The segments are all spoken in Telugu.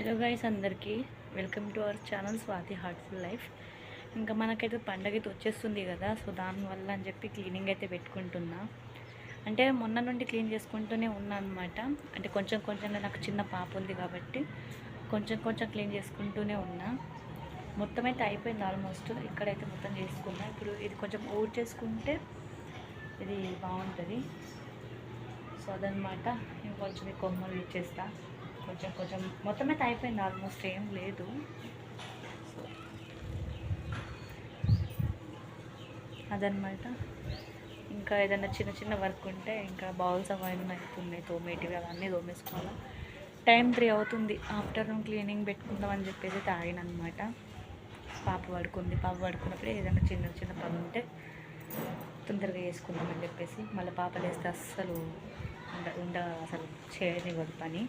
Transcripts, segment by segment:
హలో గైస్ అందరికీ welcome to our channel Swathi heartful life ఇంకా మనకైతే పండగ అయితే వచ్చేస్తుంది కదా సో దానివల్ల అని చెప్పి క్లీనింగ్ అయితే పెట్టుకుంటున్నా. అంటే మొన్న నుండి క్లీన్ చేసుకుంటూనే ఉన్నా అనమాట అంటే కొంచెం కొంచెం నాకు చిన్న పాప ఉంది కాబట్టి కొంచెం కొంచెం క్లీన్ చేసుకుంటూనే ఉన్నా. మొత్తం అయితే అయిపోయింది ఆల్మోస్ట్ ఇక్కడైతే మొత్తం చేసుకున్నా. ఇప్పుడు ఇది కొంచెం ఓట్ చేసుకుంటే ఇది బాగుంటుంది. సో అదనమాట ఇంకొంచెం ఈ కొమ్మలు ఇచ్చేస్తాను కొంచెం కొంచెం మొత్తం అయితే అయిపోయింది ఆల్మోస్ట్ ఏం లేదు. అదనమాట ఇంకా ఏదైనా చిన్న చిన్న వర్క్ ఉంటే ఇంకా బౌల్స్ అవన్నీ అవుతున్నాయి తోమేటివి అవన్నీ తోమేసుకోవాలి. టైం త్రీ అవుతుంది ఆఫ్టర్నూన్ క్లీనింగ్ పెట్టుకుందాం అని చెప్పేసి తాగినమాట పాప పడుకుంది పాప పడుకున్నప్పుడు ఏదైనా చిన్న చిన్న పని ఉంటే తొందరగా వేసుకుందామని చెప్పేసి మళ్ళీ పాప లేస్తే అస్సలు ఉండ ఉండ అసలు చేయనివ్వదు పని.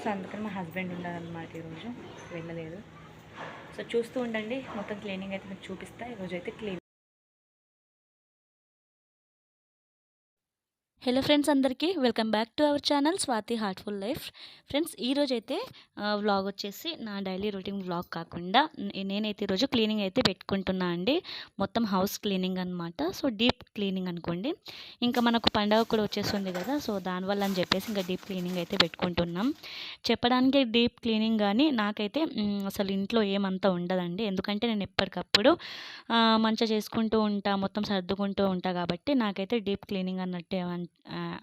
సో అందుకని మా హస్బెండ్ ఉండాలన్నమాట ఈరోజు వెళ్ళలేదు. సో చూస్తూ ఉండండి మొత్తం క్లీనింగ్ అయితే మీకు చూపిస్తా ఈరోజు అయితే క్లీన్ హలో ఫ్రెండ్స్ అందరికీ welcome back to our channel Swathi heartful life. Friends ఈరోజు అయితే వ్లాగ్ వచ్చేసి నా డైలీ రొటీన్ వ్లాగ్ కాకుండా నేనైతే ఈరోజు క్లీనింగ్ అయితే పెట్టుకుంటున్నా అండి. మొత్తం హౌస్ క్లీనింగ్ అనమాట సో డీప్ క్లీనింగ్ అనుకోండి. ఇంకా మనకు పండగ కూడా వచ్చేస్తుంది కదా సో దానివల్ల అని చెప్పేసి ఇంకా డీప్ క్లీనింగ్ అయితే పెట్టుకుంటున్నాం. చెప్పడానికి డీప్ క్లీనింగ్ కానీ నాకైతే అసలు ఇంట్లో ఏమంతా ఉండదండి. ఎందుకంటే నేను ఎప్పటికప్పుడు మంచిగా చేసుకుంటూ ఉంటా మొత్తం సర్దుకుంటూ ఉంటా కాబట్టి నాకైతే డీప్ క్లీనింగ్ అన్నట్టు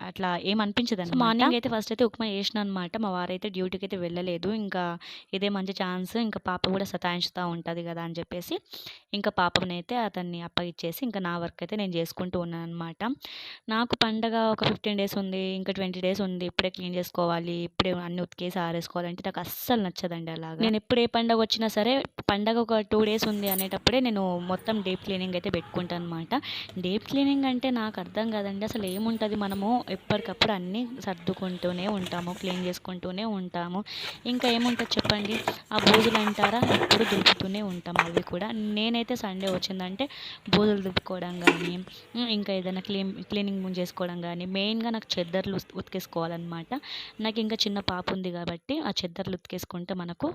అట్లా ఏం అనిపించదు మార్నింగ్ అయితే ఫస్ట్ అయితే ఉప్మా చేసిన అనమాట మా వారైతే డ్యూటీకి అయితే వెళ్ళలేదు. ఇంకా ఇదే మంచి ఛాన్స్. ఇంకా పాప కూడా సతాయించుతూ ఉంటుంది కదా అని చెప్పేసి ఇంకా పాపనైతే అతన్ని అప్పగిచ్చేసి ఇంకా నా వర్క్ అయితే నేను చేసుకుంటూ ఉన్నాను అనమాట నాకు పండగ ఒక ఫిఫ్టీన్ డేస్ ఉంది. ఇంకా ట్వంటీ డేస్ ఉంది. ఇప్పుడే క్లీన్ చేసుకోవాలి. ఇప్పుడే అన్ని ఉతికేసి ఆరేసుకోవాలంటే నాకు అస్సలు నచ్చదండి అలాగా. నేను ఎప్పుడు ఏ పండగ వచ్చినా సరే పండగ ఒక టూ డేస్ ఉంది అనేటప్పుడే నేను మొత్తం డీప్ క్లీనింగ్ అయితే పెట్టుకుంటాను అనమాట డీప్ క్లీనింగ్ అంటే నాకు అర్థం కాదండి. అసలు ఏముంటుంది? మనము ఎప్పటికప్పుడు అన్నీ సర్దుకుంటూనే ఉంటాము క్లీన్ చేసుకుంటూనే ఉంటాము. ఇంకా ఏముంటుంది చెప్పండి? ఆ బూజులు అంటారా? ఎప్పుడు దులుపుతూనే ఉంటాం అవి కూడా. నేనైతే సండే వచ్చిందంటే బూజులు దులుపుకోవడం కానీ ఇంకా ఏదైనా క్లీన్ క్లీనింగ్ చేసుకోవడం కానీ మెయిన్గా నాకు చెద్దర్లు ఉత్- ఉతికేసుకోవాలన్నమాట. నాకు ఇంకా చిన్న పాప ఉంది కాబట్టి ఆ చెద్దర్లు ఉతికేసుకుంటే మనకు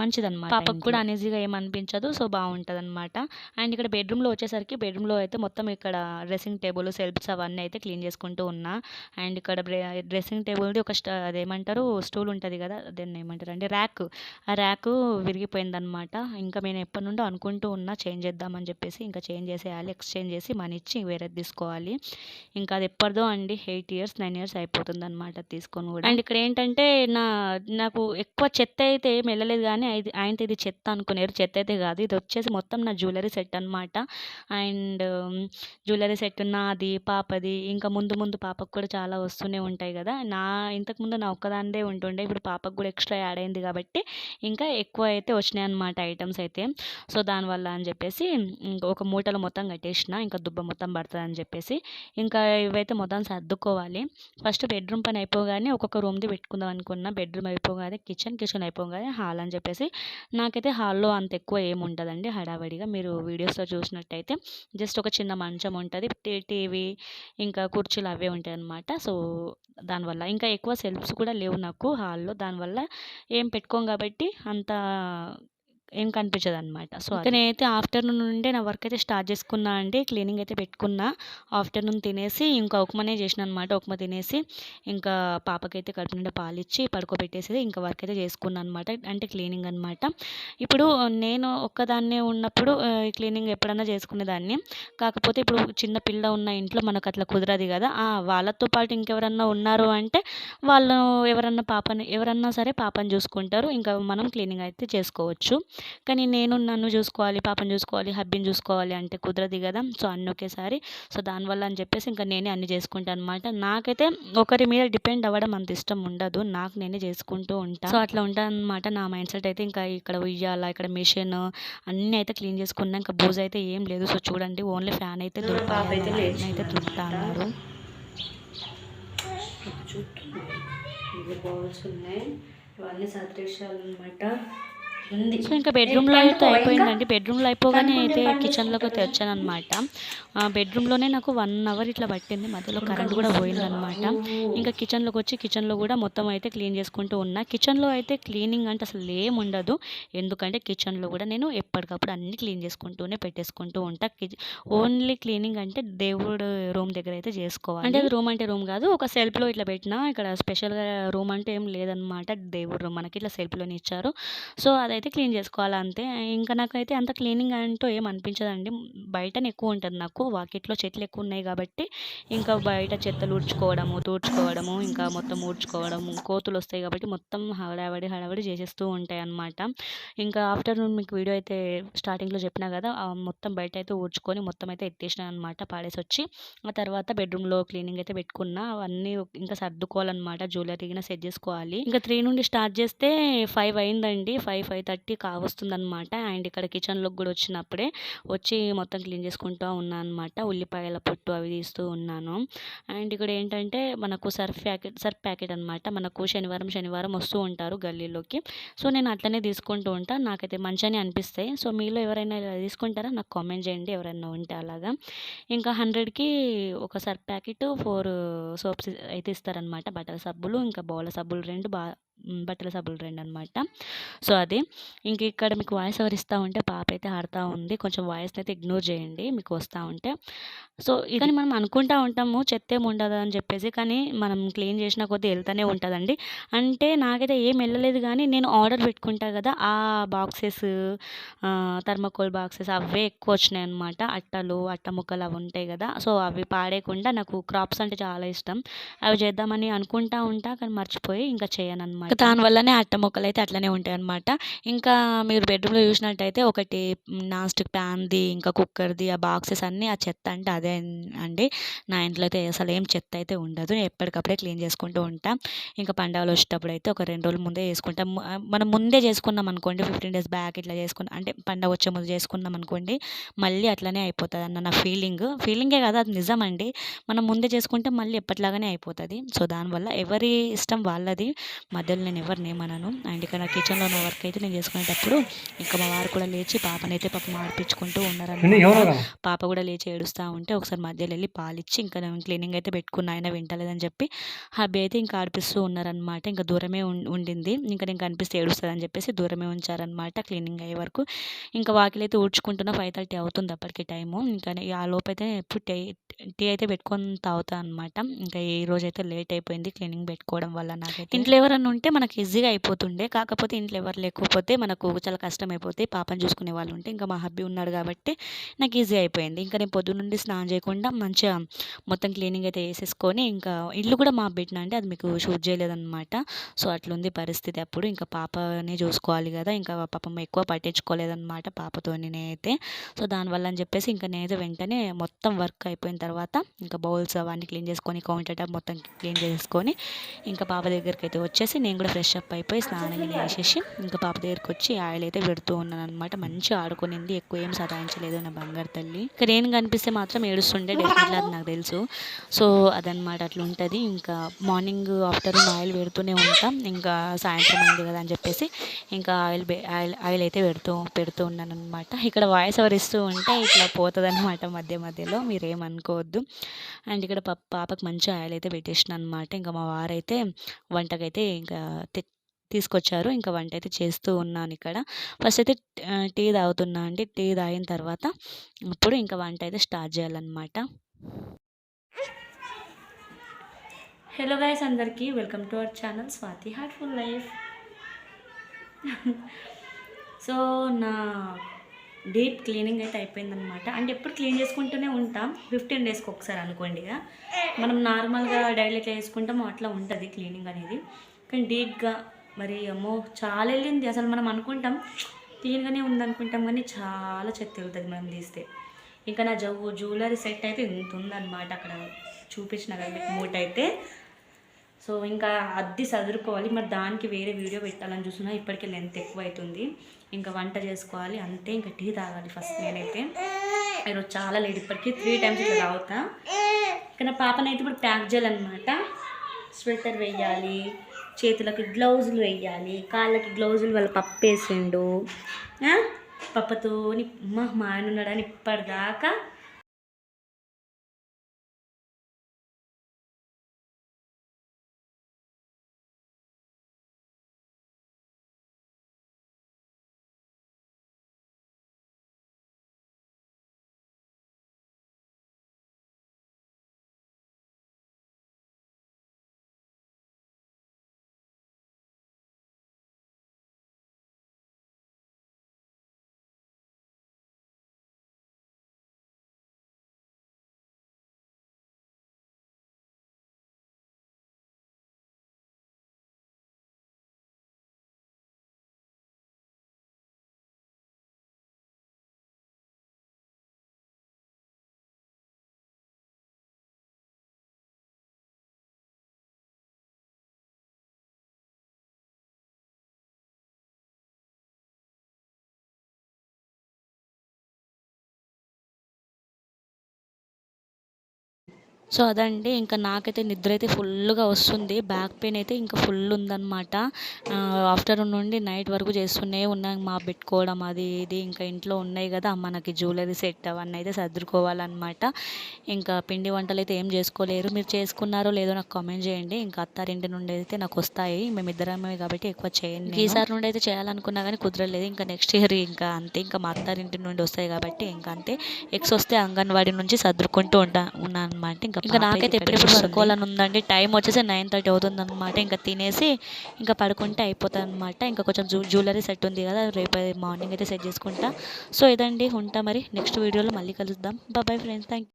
మంచిదన్నమాట పాపకు కూడా అనేజీగా ఏమనిపించదు సో బాగుంటుంది అనమాట అండ్ ఇక్కడ బెడ్రూమ్లో వచ్చేసరికి బెడ్రూమ్లో అయితే మొత్తం ఇక్కడ డ్రెస్సింగ్ టేబుల్ సెల్ఫ్స్ అవన్నీ అయితే క్లీన్ చేసుకుంటూ ఉన్నా. అండ్ ఇక్కడ డ్రెస్సింగ్ టేబుల్ది ఒక స్ట అదేమంటారు? స్టూల్ ఉంటుంది కదా దాన్ని ఏమంటారు అంటే ర్యాక్. ఆ ర్యాక్ విరిగిపోయిందనమాట ఇంకా నేను ఎప్పటి నుండో అనుకుంటూ ఉన్నా చేంజ్ చేద్దామని చెప్పేసి ఇంకా చేంజ్ చేసేయాలి. ఎక్స్చేంజ్ చేసి మనీ ఇచ్చి వేరేది తీసుకోవాలి. ఇంకా అది ఎప్పటిదో అండి. ఎయిట్ ఇయర్స్ నైన్ ఇయర్స్ అయిపోతుంది అనమాట తీసుకొని కూడా. అండ్ ఇక్కడ ఏంటంటే నా నాకు ఎక్కువ చెత్త అయితే ఏం వెళ్ళలేదు కానీ అది ఆయన ఇది చెత్త అనుకునేరు. చెత్త అయితే కాదు. ఇది వచ్చేసి మొత్తం నా జ్యువెలరీ సెట్ అనమాట అండ్ జ్యువెలరీ సెట్ నాది పాపది ఇంకా ముందు ముందు పాపకు కూడా చాలా వస్తూనే ఉంటాయి కదా. నా ఇంతకుముందు నా ఒక్కదానిదే ఉంటుండే. ఇప్పుడు పాపకు కూడా ఎక్స్ట్రా యాడ్ అయింది కాబట్టి ఇంకా ఎక్కువ అయితే వచ్చినాయి అనమాట ఐటమ్స్ అయితే. సో దానివల్ల అని చెప్పేసి ఇంకా ఒక మూటలు మొత్తం కట్టేసిన ఇంకా దుబ్బ మొత్తం పడుతుంది అని చెప్పేసి ఇంకా ఇవైతే మొత్తం సర్దుకోవాలి. ఫస్ట్ బెడ్రూమ్ పని అయిపోగానే ఒక్కొక్క రూమ్ది పెట్టుకుందాం అనుకున్న. బెడ్రూమ్ అయిపోగానే కిచెన్ కిచెన్ అయిపోగానే హాల్ అని చెప్పేసి నాకైతే హాల్లో అంత ఎక్కువ ఏముంటుందండి హడావడిగా. మీరు వీడియోస్లో చూసినట్టయితే జస్ట్ ఒక చిన్న మంచం ఉంటుంది. టీవీ ఇంకా ఇంకా కుర్చీలు అవే ఉంటాయి అన్నమాట సో దానివల్ల ఇంకా ఎక్కువ సెల్ఫ్స్ కూడా లేవు నాకు హాల్లో. దానివల్ల ఏం పెట్టుకోం కాబట్టి అంత ఏం కనిపించదు అనమాట సో నేనైతే ఆఫ్టర్నూన్ నుండే నా వర్క్ అయితే స్టార్ట్ చేసుకున్నా అండి. క్లీనింగ్ అయితే పెట్టుకున్నా. ఆఫ్టర్నూన్ తినేసి ఇంకా ఉప్మానే చేసిన అనమాట ఉప్మా తినేసి ఇంకా పాపకైతే కడుపు నిండా పాలు ఇచ్చి పడుకోబెట్టేసి ఇంకా వర్క్ అయితే చేసుకున్నాను అనమాట అంటే క్లీనింగ్ అనమాట ఇప్పుడు నేను ఒక్కదాన్నే ఉన్నప్పుడు క్లీనింగ్ ఎప్పుడన్నా చేసుకునేదాన్ని. కాకపోతే ఇప్పుడు చిన్న పిల్ల ఉన్న ఇంట్లో మనకు అట్లా కుదరదు కదా. వాళ్ళతో పాటు ఇంకెవరన్నా ఉన్నారు అంటే వాళ్ళు ఎవరన్నా పాపని ఎవరన్నా సరే పాపని చూసుకుంటారు. ఇంకా మనం క్లీనింగ్ అయితే చేసుకోవచ్చు. కానీ నేను నన్ను చూసుకోవాలి పాపని చూసుకోవాలి హబ్బీని చూసుకోవాలి అంటే కుదరదు కదా. సో అన్ని ఒకేసారి. సో దానివల్ల అని చెప్పేసి ఇంకా నేనే అన్ని చేసుకుంటాను అనమాట నాకైతే ఒకరి మీద డిపెండ్ అవ్వడం అంత ఇష్టం ఉండదు. నాకు నేనే చేసుకుంటూ ఉంటాను సో అట్లా ఉంటాను అనమాట నా మైండ్ సెట్ అయితే ఇంకా ఇక్కడ ఉయ్యాల ఇక్కడ మిషన్ అన్నీ అయితే క్లీన్ చేసుకున్నా ఇంకా బూజ్ అయితే ఏం లేదు. సో చూడండి ఓన్లీ ఫ్యాన్ అయితే అయితే దులుపుతా అన్నారు చుట్టూ ఇవి బౌల్స్ ఉన్నాయి. ఇవన్నీ సర్దేశాలన్నమాట ఉంది. సో ఇంకా బెడ్రూమ్లో అయితే అయిపోయిందండి. బెడ్రూమ్లో అయిపోగానే అయితే కిచెన్లోకి అయితే వచ్చాను అనమాట బెడ్రూమ్లోనే నాకు వన్ అవర్ ఇట్లా పట్టింది. మధ్యలో కరెంట్ కూడా పోయిందనమాట ఇంకా కిచెన్లోకి వచ్చి కిచెన్లో కూడా మొత్తం అయితే క్లీన్ చేసుకుంటూ ఉన్నా. కిచెన్లో అయితే క్లీనింగ్ అంటే అసలు ఏం ఉండదు. ఎందుకంటే కిచెన్లో కూడా నేను ఎప్పటికప్పుడు అన్ని క్లీన్ చేసుకుంటూనే పెట్టేసుకుంటూ ఉంటా. ఓన్లీ క్లీనింగ్ అంటే దేవుడు రూమ్ దగ్గర అయితే చేసుకోవాలి. అంటే అది రూమ్ అంటే రూమ్ కాదు. ఒక సెల్ఫ్లో ఇట్లా పెట్టినా ఇక్కడ స్పెషల్గా రూమ్ అంటే ఏం లేదనమాట దేవుడు రూమ్ మనకి ఇట్లా సెల్ఫ్లోనే ఇచ్చారు. సో అదైతే క్లీన్ చేసుకోవాలి అంతే. ఇంకా నాకైతే అంత క్లీనింగ్ అంటూ ఏం అనిపించదండి. బయటనే ఎక్కువ ఉంటుంది నాకు. వాకిట్లో చెట్లు ఎక్కువ ఉన్నాయి కాబట్టి ఇంకా బయట చెత్తలు ఊడ్చుకోవడము తూడ్చుకోవడము ఇంకా మొత్తం ఊడ్చుకోవడము కోతులు వస్తాయి కాబట్టి మొత్తం హడావడి హడావడి చేసేస్తూ ఉంటాయి అన్నమాట. ఇంకా ఆఫ్టర్నూన్ మీకు వీడియో అయితే స్టార్టింగ్లో చెప్పినా కదా మొత్తం బయట అయితే ఊడ్చుకొని మొత్తం అయితే ఎత్తేసిన అనమాట పాడేసి వచ్చి ఆ తర్వాత బెడ్రూమ్లో క్లీనింగ్ అయితే పెట్టుకున్నా అవన్నీ ఇంకా సర్దుకోవాలన్నమాట. జ్యువెలరీ సెట్ చేసుకోవాలి. ఇంకా త్రీ నుండి స్టార్ట్ చేస్తే ఫైవ్ అయిందండి. ఫైవ్ ఫైవ్ థర్టీ కావస్తుందనమాట అండ్ ఇక్కడ కిచెన్లోకి కూడా వచ్చినప్పుడే వచ్చి మొత్తం క్లీన్ చేసుకుంటూ ఉన్నాను అనమాట ఉల్లిపాయల పొట్టు అవి తీస్తూ ఉన్నాను. అండ్ ఇక్కడ ఏంటంటే మనకు సర్ఫ్ ప్యాకెట్ సర్ఫ్ ప్యాకెట్ అనమాట మనకు శనివారం శనివారం వస్తూ ఉంటారు గల్లీలోకి. సో నేను అట్లనే తీసుకుంటూ ఉంటాను నాకైతే మంచిగానే అనిపిస్తాయి. సో మీలో ఎవరైనా ఇలా తీసుకుంటారా? నాకు కామెంట్ చేయండి. ఎవరైనా ఉంటే అలాగా. ఇంకా హండ్రెడ్కి ఒక సర్ఫ్ ప్యాకెట్ ఫోర్ సోప్స్ అయితే ఇస్తారనమాట బట్టల సబ్బులు ఇంకా బౌల సబ్బులు రెండు బా బట్టల సబ్బులు రెండు అనమాట సో అది. ఇంక ఇక్కడ మీకు వాయిస్ ఎవరు ఇస్తూ ఉంటే పాప అయితే ఆడుతూ ఉంది. కొంచెం వాయిస్ని అయితే ఇగ్నోర్ చేయండి మీకు వస్తూ ఉంటే. సో ఇది మనం అనుకుంటా ఉంటాము చెత్త ఏమి ఉండదు అని చెప్పేసి కానీ మనం క్లీన్ చేసిన కొద్దీ వెళ్తూనే ఉంటుందండి. అంటే నాకైతే ఏం వెళ్ళలేదు కానీ నేను ఆర్డర్ పెట్టుకుంటా కదా ఆ బాక్సెస్ థర్మకోల్ బాక్సెస్ అవే ఎక్కువ వచ్చినాయి అనమాట అట్టలు అట్ట ముక్కలు అవి ఉంటాయి కదా సో అవి పాడేయకుండా నాకు క్రాప్స్ అంటే చాలా ఇష్టం. అవి చేద్దామని అనుకుంటా ఉంటా కానీ మర్చిపోయి ఇంకా చేయను అనమాట దానివల్లనే అట్ట మొక్కలు అయితే అట్లనే ఉంటాయి అనమాట ఇంకా మీరు బెడ్రూమ్లో చూసినట్టయితే ఒకటి నాస్టిక్ ప్యాన్ది ఇంకా కుక్కర్ది ఆ బాక్సెస్ అన్నీ ఆ చెత్త అంటే అదే అండి. నా ఇంట్లో అయితే అసలు ఏం చెత్త అయితే ఉండదు. నేను ఎప్పటికప్పుడే క్లీన్ చేసుకుంటూ ఉంటాం. ఇంకా పండుగలు వచ్చేటప్పుడు అయితే ఒక రెండు రోజుల ముందే చేసుకుంటాం. మనం ముందే చేసుకున్నాం అనుకోండి ఫిఫ్టీన్ డేస్ బ్యాక్ ఇట్లా చేసుకున్నాం అంటే పండగ వచ్చే ముందు చేసుకున్నాం అనుకోండి మళ్ళీ అట్లనే అయిపోతుంది అన్న నా ఫీలింగ్ ఫీలింగే కదా అది నిజమండి. మనం ముందే చేసుకుంటే మళ్ళీ ఎప్పటిలాగానే అయిపోతుంది. సో దానివల్ల ఎవరి ఇష్టం వాళ్ళది. మధ్య మధ్యలో నేను ఎవరిని ఏమనను. అండ్ ఇక్కడ నా కిచెన్లో ఉన్న వర్క్ అయితే నేను చేసుకునేటప్పుడు ఇంకా మా వారు కూడా లేచి పాపనైతే పాపం ఆడిపించుకుంటూ ఉన్నారు పాప కూడా లేచి ఏడుస్తూ ఉంటే ఒకసారి మధ్యలో వెళ్ళి పాలిచ్చి ఇంకా నేను క్లీనింగ్ అయితే పెట్టుకున్నా ఆయన వింటలేదని చెప్పి హబ్బీ అయితే ఇంకా ఆడిపిస్తూ ఉన్నారనమాట ఇంకా దూరమే ఉండింది. ఇంకా నేను కనిపిస్తే ఏడుస్తుంది అని చెప్పేసి దూరమే ఉంచారనమాట క్లీనింగ్ అయ్యే వరకు. ఇంకా వాకిలి అయితే ఊడ్చుకుంటున్న ఫైవ్ థర్టీ అవుతుంది అప్పటికి టైము ఇంకా ఆ లోపు అయితే ఎప్పుడు టీ అయితే పెట్టుకొని తాగుతా అనమాట ఇంకా ఈ రోజు అయితే లేట్ అయిపోయింది క్లీనింగ్ పెట్టుకోవడం వల్ల నాకైతే. ఇంట్లో ఎవరన్నా ఉంటే మనకి ఈజీగా అయిపోతుండే. కాకపోతే ఇంట్లో ఎవరు లేకపోతే మనకు చాలా కష్టం అయిపోతే పాపని చూసుకునే వాళ్ళు ఉంటే ఇంకా మా హబ్బీ ఉన్నాడు కాబట్టి నాకు ఈజీ అయిపోయింది. ఇంకా నేను పొద్దున్న నుండి స్నానం చేయకుండా మంచిగా మొత్తం క్లీనింగ్ అయితే వేసేసుకొని ఇంకా ఇల్లు కూడా మా పెట్టిన అంటే అది మీకు షూట్ చేయలేదన్నమాట. సో అట్లుంది పరిస్థితి అప్పుడు. ఇంకా పాపనే చూసుకోవాలి కదా. ఇంకా పాపం ఎక్కువ పట్టించుకోలేదన్నమాట పాపతో నేనైతే సో దానివల్ల అని చెప్పేసి ఇంకా నేనైతే వెంటనే మొత్తం వర్క్ అయిపోయిన తర్వాత ఇంకా బౌల్స్ అవన్నీ క్లీన్ చేసుకొని కౌంటర్ మొత్తం క్లీన్ చేసుకొని ఇంకా పాప దగ్గరికి అయితే వచ్చేసి నేను కూడా ఫ్రెష్ అప్ అయిపోయి స్నానం చేసేసి ఇంకా పాప దగ్గరికి వచ్చి ఆయిల్ అయితే పెడుతూ ఉన్నాను అనమాట మంచిగా ఆడుకునింది ఎక్కువ ఏం సతాయించలేదు నా బంగారు తల్లి. ఇక్కడ నేను కనిపిస్తే మాత్రం ఏడుస్తుండే డెఫినెట్లీ అది నాకు తెలుసు. సో అదనమాట అట్లా ఉంటుంది ఇంకా మార్నింగ్ ఆఫ్టర్నూన్ ఆయిల్ పెడుతూనే ఉంటాం. ఇంకా సాయంత్రం అయింది కదా అని చెప్పేసి ఇంకా ఆయిల్ ఆయిల్ ఆయిల్ అయితే పెడుతూ పెడుతూ ఉన్నాను అనమాట ఇక్కడ వాయిస్ ఎవరిస్తూ ఇస్తూ ఉంటే ఇట్లా పోతుంది అనమాట మధ్య మధ్యలో. మీరేమనుకో ఏమనుకోవద్దు అండ్ ఇక్కడ పా పాపకి మంచి ఆయిల్ అయితే పెట్టేసిన అనమాట ఇంకా మా వారైతే వంటకైతే ఇంకా తె- తీసుకొచ్చారు. ఇంకా వంట అయితే చేస్తూ ఉన్నాను ఇక్కడ. ఫస్ట్ అయితే టీ తాగుతున్నా అండి. టీ తాగిన తర్వాత అప్పుడు ఇంకా వంట అయితే స్టార్ట్ చేయాలన్నమాట. హలో గైస్ అందరికీ welcome to our channel Swathi heartful life so నా డీప్ క్లీనింగ్ అయితే అయిపోయిందనమాట అంటే ఎప్పుడు క్లీన్ చేసుకుంటూనే ఉంటాం. ఫిఫ్టీన్ డేస్కి ఒకసారి అనుకోండి ఇక మనం నార్మల్గా డైలీ ఎట్లా చేసుకుంటామో అట్లా ఉంటుంది క్లీనింగ్ అనేది. కానీ డీప్గా మరి అమ్మో చాలా వెళ్ళింది. అసలు మనం అనుకుంటాం క్లీన్గానే ఉందనుకుంటాం కానీ చాలా చెత్త వెళ్తుంది మనం తీస్తే. ఇంకా నా జవ్వు జ్యువెలరీ సెట్ అయితే ఇంత ఉందన్నమాట. అక్కడ చూపించిన కదా మూట అయితే సో ఇంకా అద్దె చదువుకోవాలి మరి దానికి వేరే వీడియో పెట్టాలని చూసినా ఇప్పటికే లెంత్ ఎక్కువ అవుతుంది ఇంకా వంట చేసుకోవాలి. అంతే ఇంకా టీ తాగాలి ఫస్ట్ నేనైతే. ఈరోజు చాలా లేట్ ఇప్పటికీ త్రీ టైమ్స్ ఇట్లా తాగుతా. ఇంకా నా పాపనైతే ఇప్పుడు ప్యాక్ చేయాలన్నమాట. స్వెటర్ వేయాలి. చేతులకి గ్లౌజులు వేయాలి. కాళ్ళకి గ్లౌజులు వాళ్ళ పప్పు వేసిండు. పప్పతోని మా మా ఆయన ఉన్నాడని ఇప్పటిదాకా సో అదండి ఇంకా నాకైతే నిద్ర అయితే ఫుల్గా వస్తుంది. బ్యాక్ పెయిన్ అయితే ఇంకా ఫుల్ ఉందన్నమాట ఆఫ్టర్నూన్ నుండి నైట్ వరకు చేస్తూనే ఉన్నాం మా పెట్టుకోవడం అది ఇది ఇంకా ఇంట్లో ఉన్నాయి కదా మనకి జ్యువెలరీ సెట్ అవన్నీ అయితే సర్దుకోవాలన్నమాట. ఇంకా పిండి వంటలు అయితే ఏం చేసుకోలేరు. మీరు చేసుకున్నారో లేదో నాకు కామెంట్ చేయండి. ఇంకా అత్తారింటి నుండి అయితే నాకు వస్తాయి. మేమిద్దరమే కాబట్టి ఎక్కువ చేయండి ఈసారి నుండి అయితే చేయాలనుకున్నా కానీ కుదరలేదు. ఇంకా నెక్స్ట్ ఇయర్ ఇంకా అంతే. ఇంకా మా అత్తారింటి నుండి వస్తాయి కాబట్టి ఇంకా అంతే. ఎక్స్ వస్తే అంగన్వాడీ నుంచి సర్దుకుంటూ ఉంటా ఉన్నాను అనమాట ఇంకా ఇంకా నాకైతే ఎప్పుడెప్పుడు పడుకోవాలని ఉందండి టైం వచ్చేసి నైన్ థర్టీ అవుతుంది అనమాట ఇంకా తినేసి ఇంకా పడుకుంటే అయిపోతుంది అనమాట ఇంకా కొంచెం జూ జ్యువెలరీ సెట్ ఉంది కదా రేపు మార్నింగ్ అయితే సెట్ చేసుకుంటా. సో ఇదండి. ఉంటా మరి. నెక్స్ట్ వీడియోలో మళ్ళీ కలుద్దాం. Bye friends. థ్యాంక్